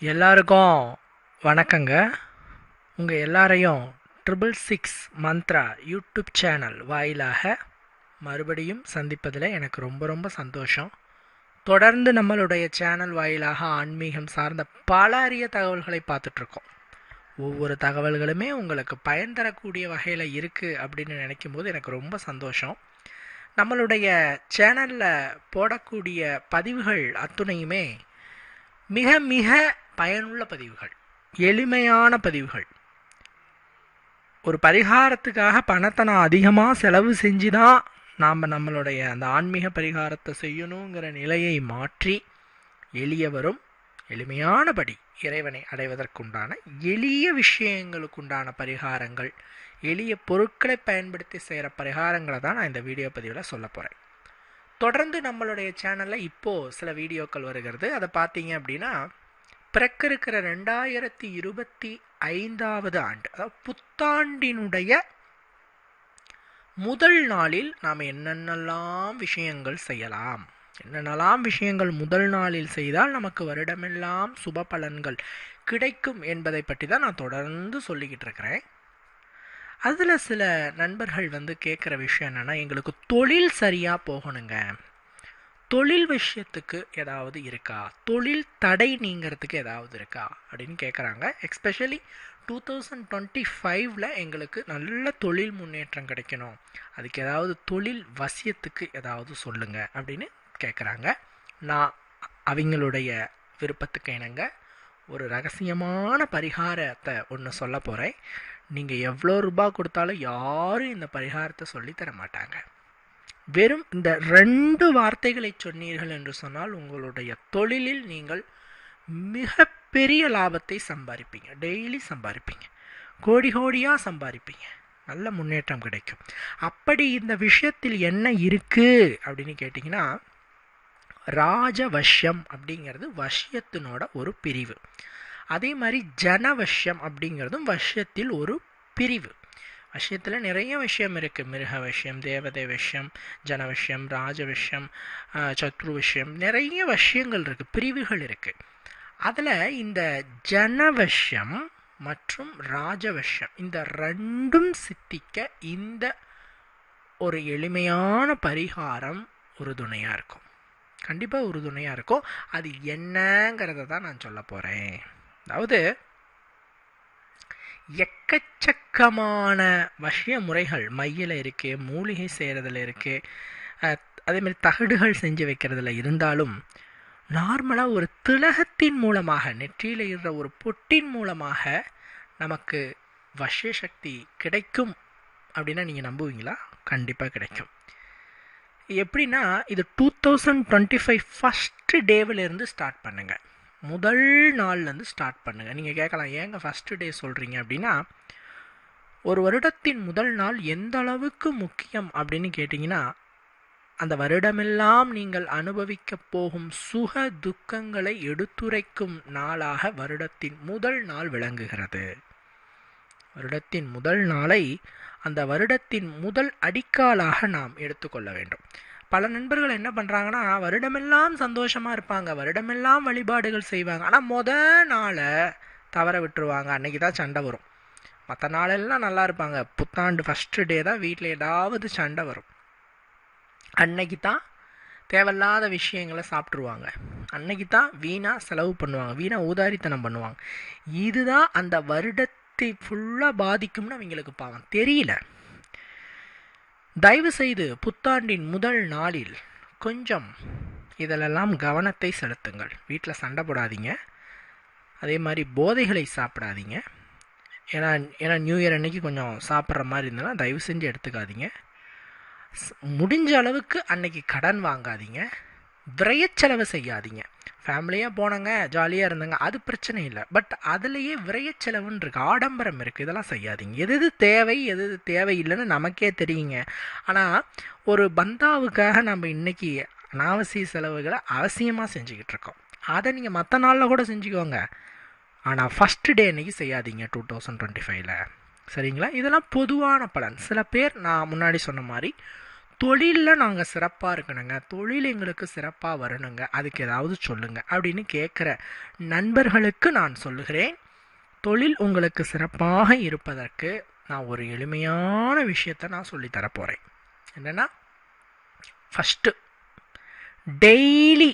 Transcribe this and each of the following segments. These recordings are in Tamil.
எல்லாருக்கும் வணக்கங்க. உங்கள் எல்லாரையும் triple six Mantra YouTube channel வாயிலாக மறுபடியும் சந்திப்பதில் எனக்கு ரொம்ப ரொம்ப சந்தோஷம். தொடர்ந்து நம்மளுடைய சேனல் வாயிலாக ஆன்மீகம் சார்ந்த பல அரிய தகவல்களை பார்த்துட்ருக்கோம். ஒவ்வொரு தகவல்களுமே உங்களுக்கு பயன் தரக்கூடிய வகையில் இருக்குது அப்படின்னு நினைக்கும் போது எனக்கு ரொம்ப சந்தோஷம். நம்மளுடைய சேனலில் போடக்கூடிய பதிவுகள் அத்துணையுமே மிக மிக பயனுள்ள பதிவுகள் எளிமையான பதிவுகள். ஒரு பரிகாரத்துக்காக பணத்தை நான் அதிகமாக செலவு செஞ்சு தான் நாம் நம்மளுடைய அந்த ஆன்மீக பரிகாரத்தை செய்யணுங்கிற நிலையை மாற்றி எளியவரும் எளிமையானபடி இறைவனை அடைவதற்குண்டான எளிய விஷயங்களுக்குண்டான பரிகாரங்கள் எளிய பொருட்களை பயன்படுத்தி செய்கிற பரிகாரங்களை தான் நான் இந்த வீடியோ பதிவில் சொல்ல போகிறேன் தொடர்ந்து நம்மளுடைய சேனலில் இப்போது சில வீடியோக்கள் வருகிறது. அதை பார்த்தீங்க அப்படின்னா பிறக்க இருக்கிற ரெண்டாயிரத்தி இருபத்தி ஐந்தாவது ஆண்டு அதாவது புத்தாண்டினுடைய முதல் நாளில் நாம் என்னென்னலாம் விஷயங்கள் செய்யலாம். என்னென்னலாம் விஷயங்கள் முதல் நாளில் செய்தால் நமக்கு வருடமெல்லாம் சுப பலன்கள் கிடைக்கும் என்பதை பற்றி தான் நான் தொடர்ந்து சொல்லிக்கிட்டு இருக்கிறேன். அதில் சில நண்பர்கள் வந்து கேட்குற விஷயம் என்னென்னா எங்களுக்கு தொழில் சரியாக போகணுங்க. தொழில் விஷயத்துக்கு ஏதாவது இருக்கா? தொழில் தடை நீங்கிறதுக்கு ஏதாவது இருக்கா? அப்படின்னு கேட்குறாங்க எக்ஸ்பெஷலி டூ தௌசண்ட் டுவெண்ட்டி ஃபைவ்ல எங்களுக்கு நல்ல தொழில் முன்னேற்றம் கிடைக்கணும். அதுக்கு ஏதாவது தொழில் வசியத்துக்கு ஏதாவது சொல்லுங்க அப்படின்னு கேட்குறாங்க நான் அவங்களுடைய விருப்பத்துக்கு இணங்க ஒரு ரகசியமான பரிகாரத்தை ஒன்று சொல்ல போகிறேன் நீங்கள் எவ்வளோ ரூபா கொடுத்தாலும் யாரும் இந்த பரிகாரத்தை சொல்லித்தர மாட்டாங்க. வெறும் இந்த ரெண்டு வார்த்தைகளை சொன்னீர்கள் என்று சொன்னால் உங்களுடைய தொழிலில் நீங்கள் மிகப்பெரிய லாபத்தை சம்பாதிப்பீங்க. டெய்லி சம்பாதிப்பீங்க. கோடி கோடியாக சம்பாதிப்பீங்க. நல்ல முன்னேற்றம் கிடைக்கும். அப்படி இந்த விஷயத்தில் என்ன இருக்குது அப்படின்னு கேட்டிங்கன்னா ராஜவஷ்யம் அப்படிங்கிறது வஷ்யத்தினோட ஒரு பிரிவு. அதே மாதிரி ஜனவஷ்யம் அப்படிங்கிறதும் வஷ்யத்தில் ஒரு பிரிவு. விஷயத்தில் நிறைய விஷயம் இருக்குது மிருக விஷயம் தேவதை விஷயம் ஜனவஷ்யம் ராஜவஷ்யம் சத்ரு விஷயம். நிறைய விஷயங்கள் இருக்குது பிரிவுகள் இருக்குது அதில் இந்த ஜனவஷ்யம் மற்றும் ராஜவஷ்யம் இந்த ரெண்டும் சித்திக்க இந்த ஒரு எளிமையான பரிகாரம் உறுதுணையாக இருக்கும். கண்டிப்பாக உறுதுணையாக இருக்கும். அது என்னங்கிறத தான் நான் சொல்ல போகிறேன் அதாவது எக்கச்சக்கமான வசிய முறைகள் மையில் இருக்குது மூலிகை செய்கிறதுல இருக்குது அதேமாதிரி தகடுகள் செஞ்சு வைக்கிறதுல இருந்தாலும் நார்மலாக ஒரு திலகத்தின் மூலமாக நெற்றியில் இருக்கிற ஒரு பொட்டின் மூலமாக நமக்கு வசிய சக்தி கிடைக்கும் அப்படின்னா நீங்கள் நம்புவீங்களா? கண்டிப்பாக கிடைக்கும். எப்படின்னா இது two thousand twenty five first டேவிலேருந்து start பண்ணுங்கள் முதல் நாள்லேருந்து ஸ்டார்ட் பண்ணுங்கள் நீங்கள் கேட்கலாம் ஏங்க ஃபஸ்ட்டு டே சொல்கிறீங்க அப்படின்னா ஒரு வருடத்தின் முதல் நாள் எந்த அளவுக்கு முக்கியம் அப்படின்னு கேட்டிங்கன்னா அந்த வருடமெல்லாம் நீங்கள் அனுபவிக்கப் போகும் சுக துக்கங்களை எடுத்துரைக்கும் நாளாக வருடத்தின் முதல் நாள் விளங்குகிறது. வருடத்தின் முதல் நாளை அந்த வருடத்தின் முதல் அடிக்காலாக நாம் எடுத்துக்கொள்ள வேண்டும். பல நண்பர்கள் என்ன பண்ணுறாங்கன்னா வருடமெல்லாம் சந்தோஷமாக இருப்பாங்க. வருடமெல்லாம் வழிபாடுகள் செய்வாங்க. ஆனால் முத நாளை தவற விட்டுருவாங்க. அன்றைக்கி தான் சண்டை வரும். மற்ற நாளெல்லாம் நல்லா இருப்பாங்க. புத்தாண்டு ஃபஸ்ட்டு டே தான் வீட்டில் ஏதாவது சண்டை வரும். அன்னைக்கு தான் தேவையில்லாத விஷயங்களை சாப்பிட்ருவாங்க அன்னைக்கு தான் வீணாக செலவு பண்ணுவாங்க. வீணாக ஊதாரித்தனம் பண்ணுவாங்க. இதுதான் அந்த வருடத்தை ஃபுல்லாக பாதிக்கும்னு அவங்களுக்கு பாவம். தெரியல. தயவு செய்து புத்தாண்டின் முதல் நாளில் கொஞ்சம் இதிலெல்லாம் கவனத்தை செலுத்துங்கள். வீட்டில் சண்டை போடாதீங்க. அதே மாதிரி போதைகளை சாப்பிடாதீங்க. ஏன்னா ஏன்னா நியூ இயர் அன்னைக்கு கொஞ்சம் சாப்பிட்ற மாதிரி இருந்ததுன்னா தயவு செஞ்சு எடுத்துக்காதீங்க. முடிஞ்ச அளவுக்கு அன்னைக்கு கடன் வாங்காதீங்க. விரையச்செலவு செய்யாதீங்க. ஃபேமிலியாக போனங்க ஜாலியாக இருந்தங்க. அது பிரச்சனை இல்லை. பட் அதுலேயே விரயச்செலவுன்னு இருக்குது ஆடம்பரம் இருக்குது இதெல்லாம் செய்யாதீங்க. எது எது தேவை எது எது தேவையில்லைன்னு நமக்கே தெரியுங்க. ஆனால் ஒரு பந்தாவுக்காக நம்ம இன்றைக்கி அனாவசிய செலவுகளை அவசியமாக செஞ்சுக்கிட்டு இருக்கோம். அதை நீங்கள் மற்ற நாளில் கூட செஞ்சுக்கோங்க. ஆனால் ஃபஸ்ட்டு டே அன்றைக்கி செய்யாதீங்க டூ தௌசண்ட் டுவெண்ட்டி ஃபைவ்ல சரிங்களா? இதெல்லாம் பொதுவான பலன். சில பேர் நான் முன்னாடி சொன்ன மாதிரி தொழிலில் நாங்கள் சிறப்பாக இருக்கணுங்க. தொழில் எங்களுக்கு சிறப்பாக வரணுங்க. அதுக்கு ஏதாவது சொல்லுங்கள் அப்படின்னு கேட்குற நண்பர்களுக்கு நான் சொல்லுகிறேன். தொழில் உங்களுக்கு சிறப்பாக இருப்பதற்கு நான் ஒரு எளிமையான விஷயத்தை நான் சொல்லித்தரப்போகிறேன் என்னென்னா ஃபஸ்ட்டு டெய்லி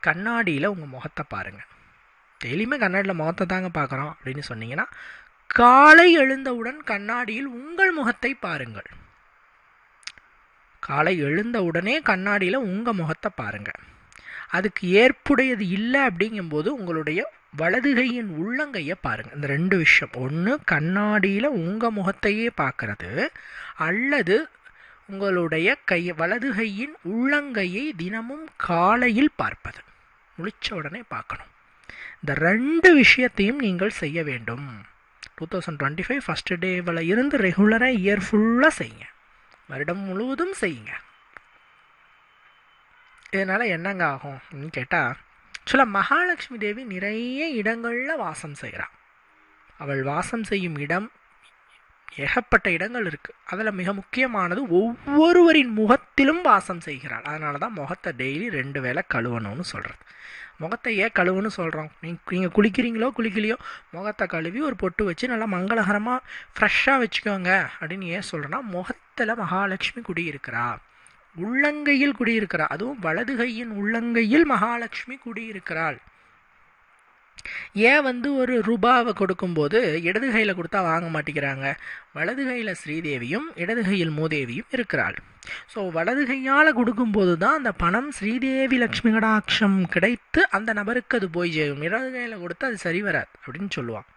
கண்ணாடியில் உங்கள் முகத்தை பாருங்கள் டெய்லியுமே கண்ணாடியில் முகத்தை தாங்க பார்க்குறோம் அப்படின்னு சொன்னீங்கன்னா காலை எழுந்தவுடன் கண்ணாடியில் உங்கள் முகத்தை பாருங்கள். காலை எழுந்த உடனே கண்ணாடியில் உங்கள் முகத்தை பாருங்கள் அதுக்கு ஏற்புடையது இல்லை அப்படிங்கும்போது உங்களுடைய வலது கையின் உள்ளங்கையை பாருங்கள் இந்த ரெண்டு விஷயம். ஒன்று கண்ணாடியில் உங்கள் முகத்தையே பார்க்கறது அல்லது உங்களுடைய கை வலது கையின் உள்ளங்கையை தினமும் காலையில் பார்ப்பது. முழிச்ச உடனே பார்க்கணும். இந்த ரெண்டு விஷயத்தையும் நீங்கள் செய்ய வேண்டும். Two thousand twenty five first டேவில் இருந்து ரெகுலராக இயர் ஃபுல்லாக செய்யுங்க. வருடம் முழுவதும் செய்யுங்க. இதனால் என்னங்க ஆகும் கேட்டால் சில மகாலட்சுமி தேவி நிறைய இடங்களில் வாசம் செய்கிறாள் அவள் வாசம் செய்யும் இடம் ஏகப்பட்ட இடங்கள் இருக்குது அதில் மிக முக்கியமானது ஒவ்வொருவரின் முகத்திலும் வாசம் செய்கிறாள். அதனால தான் முகத்தை டெய்லி ரெண்டு வேளை கழுவணும்னு சொல்கிறது முகத்தை ஏன் கழுவுன்னு சொல்கிறோம் நீங்கள் நீங்கள் குளிக்கிறீங்களோ குளிக்கலையோ முகத்தை கழுவி ஒரு பொட்டு வச்சு நல்லா மங்களகரமாக ஃப்ரெஷ்ஷாக வச்சுக்கோங்க அப்படின்னு ஏன் சொல்கிறேன்னா முகத்தில் மகாலட்சுமி குடியிருக்கிறா. உள்ளங்கையில் குடியிருக்கிறா. அதுவும் வலது கையின் உள்ளங்கையில் மகாலட்சுமி குடியிருக்கிறாள். ஏன் வந்து ஒரு ரூபாவை கொடுக்கும்போது இடது கையில் கொடுத்தா வாங்க மாட்டேங்கிறாங்க? வலது கையில் ஸ்ரீதேவியும் இடது கையில் மூதேவியும் இருக்கிறாள். ஸோ வலது கையால் கொடுக்கும்போது தான் அந்த பணம் ஸ்ரீதேவி லக்ஷ்மி கடாட்சம் கிடைத்து அந்த நபருக்கு அது போய் சேரும். இடது கையில் கொடுத்து அது சரி வராது அப்படின்னு சொல்லுவாங்க.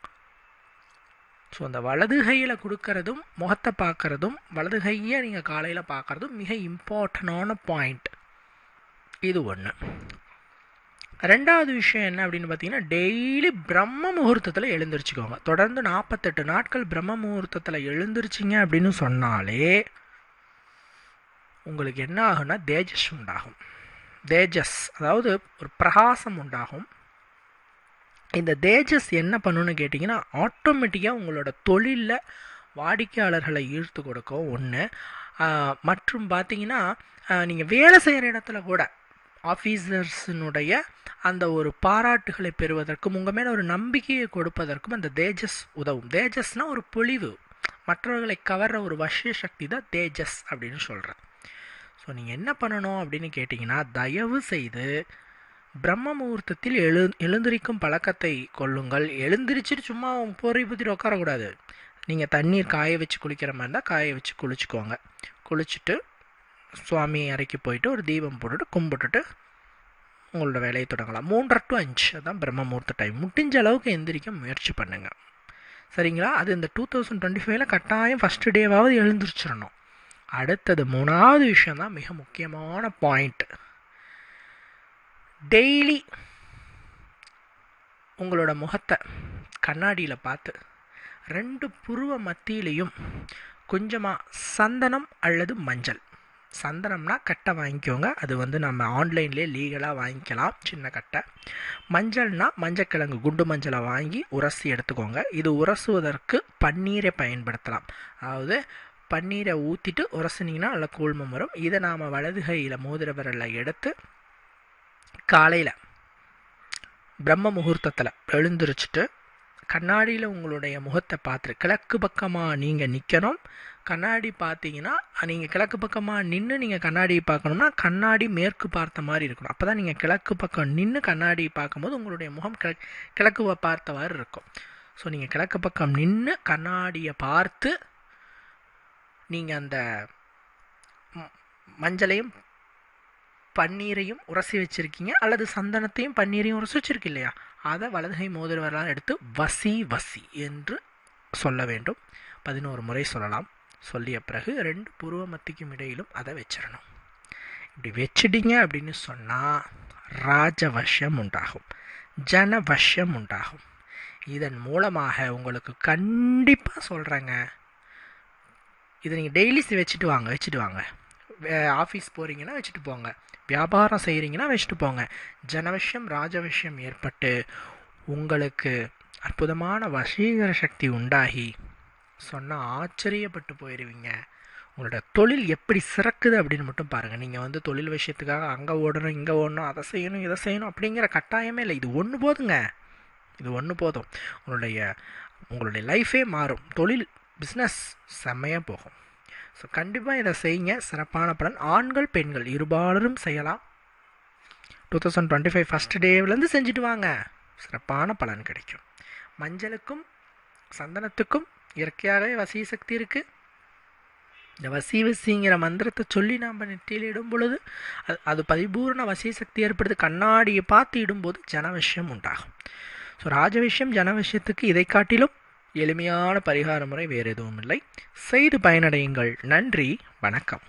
ஸோ அந்த வலது கையில் கொடுக்கறதும் முகத்தை பார்க்குறதும் வலது கையை நீங்கள் காலையில் பார்க்குறதும் மிக இம்பார்ட்டண்டான பாயிண்ட் இது ஒன்று ரெண்டாவது விஷயம் என்ன அப்படின்னு பார்த்தீங்கன்னா டெய்லி பிரம்ம முகூர்த்தத்தில் எழுந்திரிச்சிக்கோங்க. தொடர்ந்து நாற்பத்தெட்டு நாட்கள் பிரம்ம முகூர்த்தத்தில் எழுந்திரிச்சிங்க அப்படின்னு சொன்னாலே உங்களுக்கு என்ன ஆகும்னா தேஜஸ் உண்டாகும். தேஜஸ் அதாவது ஒரு பிரகாசம் உண்டாகும். இந்த தேஜஸ் என்ன பண்ணுன்னு கேட்டிங்கன்னா ஆட்டோமேட்டிக்காக உங்களோட தொழிலில் வாடிக்கையாளர்களை ஈர்த்து கொடுக்கும். ஒன்று மற்றும் பார்த்தீங்கன்னா நீங்கள் வேலை செய்கிற இடத்துல கூட ஆஃபீஸர்ஸினுடைய அந்த ஒரு பாராட்டுகளை பெறுவதற்கும் உங்கள் மேலே ஒரு நம்பிக்கையை கொடுப்பதற்கும் அந்த தேஜஸ் உதவும். தேஜஸ்னால் ஒரு பொழிவு மற்றவர்களை கவர்ற ஒரு வசிய சக்தி தான் தேஜஸ் அப்படின்னு சொல்கிறேன் ஸோ நீங்கள் என்ன பண்ணணும் அப்படின்னு கேட்டிங்கன்னா தயவு செய்து பிரம்ம முகூர்த்தத்தில் எழு எழுந்திரிக்கும் பழக்கத்தை கொள்ளுங்கள். எழுந்திரிச்சிட்டு சும்மா பொறி பற்றிட்டு உட்காரக்கூடாது. நீங்கள் தண்ணீர் காய வச்சு குளிக்கிற மாதிரி இருந்தால் காய வச்சு குளிச்சுக்கோங்க. குளிச்சுட்டு சுவாமி அறைக்கு போயிட்டு ஒரு தீபம் போட்டுட்டு கும்பிட்டுட்டு உங்களோட வேலையை தொடங்கலாம். மூன்றரை டு அஞ்சு. அதுதான் பிரம்மமுகூர்த்த டைம் முடிஞ்ச அளவுக்கு எந்திரிக்க முயற்சி பண்ணுங்கள் சரிங்களா? அது இந்த டூ தௌசண்ட் டுவெண்ட்டி ஃபைவ்ல கட்டாயம் ஃபஸ்ட்டு டேவாவது எழுந்திரிச்சிடணும் அடுத்தது மூணாவது விஷயம் தான் மிக முக்கியமான பாயிண்ட் டெய்லி உங்களோட முகத்தை கண்ணாடியில் பார்த்து ரெண்டு புருவ மத்தியிலையும் கொஞ்சமாக சந்தனம் அல்லது மஞ்சள். சந்தனம்னா கட்டை வாங்கிக்கோங்க. அது வந்து நம்ம ஆன்லைன்லேயே லீகலாக வாங்கிக்கலாம். சின்ன கட்டை. மஞ்சள்னா மஞ்சக்கிழங்கு குண்டு மஞ்சளை வாங்கி உரசி எடுத்துக்கோங்க. இது உரசுவதற்கு பன்னீரை பயன்படுத்தலாம். அதாவது பன்னீரை ஊற்றிட்டு உரசுனீங்கன்னா நல்ல கூழ்மம் வரும். இதை நாம் வலது கையில் மோதிர விரலில் எடுத்து காலையில் பிரம்ம முகூர்த்தத்தில் எழுந்திரிச்சிட்டு கண்ணாடியில் உங்களுடைய முகத்தை பார்த்துரு. கிழக்கு பக்கமாக நீங்கள் நிற்கணும் கண்ணாடி பார்த்தீங்கன்னா நீங்கள் கிழக்கு பக்கமாக நின்று நீங்கள் கண்ணாடியை பார்க்கணும்னா கண்ணாடி மேற்கு பார்த்த மாதிரி இருக்கணும். அப்போ தான் நீங்கள் கிழக்கு பக்கம் நின்று கண்ணாடி பார்க்கும்போது உங்களுடைய முகம் கிழக் கிழக்கு பார்த்தவாறு இருக்கும். ஸோ நீங்கள் கிழக்கு பக்கம் நின்று கண்ணாடியை பார்த்து நீங்கள் அந்த மஞ்சளையும் பன்னீரையும் உரசி வச்சுருக்கீங்க அல்லது சந்தனத்தையும் பன்னீரையும் உரசி வச்சுருக்கு இல்லையா? அதை வலதுகை மோதிரவரால் எடுத்து வசி வசி என்று சொல்ல வேண்டும். பதினோரு முறை சொல்லலாம். சொல்லிய பிறகு ரெண்டு புருவ மத்திக்கும் இடையிலும் அதை வச்சிடணும். இப்படி வச்சிட்டீங்க அப்படின்னு சொன்னால் ராஜவசியம் உண்டாகும். ஜனவசியம் உண்டாகும். இதன் மூலமாக உங்களுக்கு கண்டிப்பாக சொல்கிறேங்க இதை நீங்கள் டெய்லி வச்சுட்டு வாங்க வச்சுட்டு வாங்க. ஆஃபீஸ் போகிறீங்கன்னா வச்சுட்டு போங்க. வியாபாரம் செய்கிறீங்கன்னா வச்சுட்டு போங்க. ஜனவசியம் ராஜவசியம் ஏற்பட்டு உங்களுக்கு அற்புதமான வசீகர சக்தி உண்டாகி சொன்னால் ஆச்சரியப்பட்டு போயிடுவீங்க உங்களோட தொழில் எப்படி சிறக்குது அப்படின்னு மட்டும் பாருங்கள் நீங்கள் வந்து தொழில் விஷயத்துக்காக அங்கே ஓடணும் இங்கே ஓடணும் அதை செய்யணும் இதை செய்யணும் அப்படிங்கிற கட்டாயமே இல்லை. இது ஒன்று போதுங்க. இது ஒன்று போதும். உங்களுடைய உங்களுடைய லைஃபே மாறும். தொழில் பிஸ்னஸ் செம்மையாக போகும். ஸோ கண்டிப்பாக இதை செய்யுங்க. சிறப்பான பலன். ஆண்கள் பெண்கள் இருபாலரும் செய்யலாம். Two thousand twenty five first டேவிலேருந்து செஞ்சுட்டு வாங்க. சிறப்பான பலன் கிடைக்கும். மஞ்சளுக்கும் சந்தனத்துக்கும் இயற்கையாகவே வசீ சக்தி இருக்குது இந்த வசி வசிங்கிற மந்திரத்தை சொல்லி நாம் நெற்றியில் இடும் பொழுது அது அது பரிபூர்ண வசி சக்தி ஏற்படுது. கண்ணாடியை பார்த்து இடும்போது ஜனவசியம் உண்டாகும். ஸோ ராஜவிஷயம் ஜனவசியத்துக்கு இதை காட்டிலும் எளிமையான பரிகார முறை வேறு எதுவும் இல்லை. செய்து பயனடையுங்கள். நன்றி. வணக்கம்.